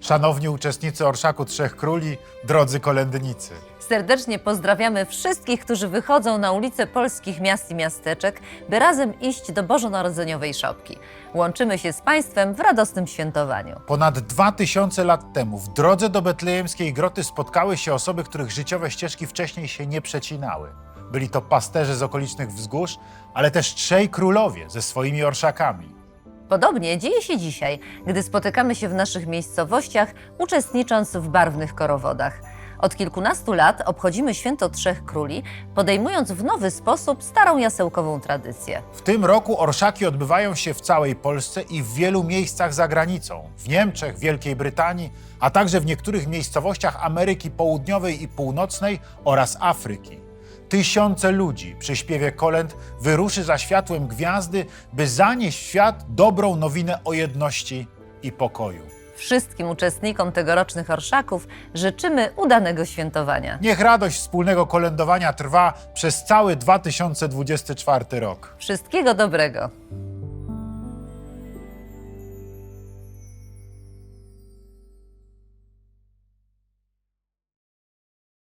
Szanowni uczestnicy Orszaku Trzech Króli, drodzy kolędnicy. Serdecznie pozdrawiamy wszystkich, którzy wychodzą na ulice polskich miast i miasteczek, by razem iść do bożonarodzeniowej szopki. Łączymy się z Państwem w radosnym świętowaniu. Ponad dwa tysiące lat temu w drodze do betlejemskiej groty spotkały się osoby, których życiowe ścieżki wcześniej się nie przecinały. Byli to pasterze z okolicznych wzgórz, ale też trzej królowie ze swoimi orszakami. Podobnie dzieje się dzisiaj, gdy spotykamy się w naszych miejscowościach, uczestnicząc w barwnych korowodach. Od kilkunastu lat obchodzimy Święto Trzech Króli, podejmując w nowy sposób starą jasełkową tradycję. W tym roku orszaki odbywają się w całej Polsce i w wielu miejscach za granicą. W Niemczech, Wielkiej Brytanii, a także w niektórych miejscowościach Ameryki Południowej i Północnej oraz Afryki. Tysiące ludzi przy śpiewie kolęd wyruszy za światłem gwiazdy, by zanieść w świat dobrą nowinę o jedności i pokoju. Wszystkim uczestnikom tegorocznych orszaków życzymy udanego świętowania. Niech radość wspólnego kolędowania trwa przez cały 2024 rok. Wszystkiego dobrego!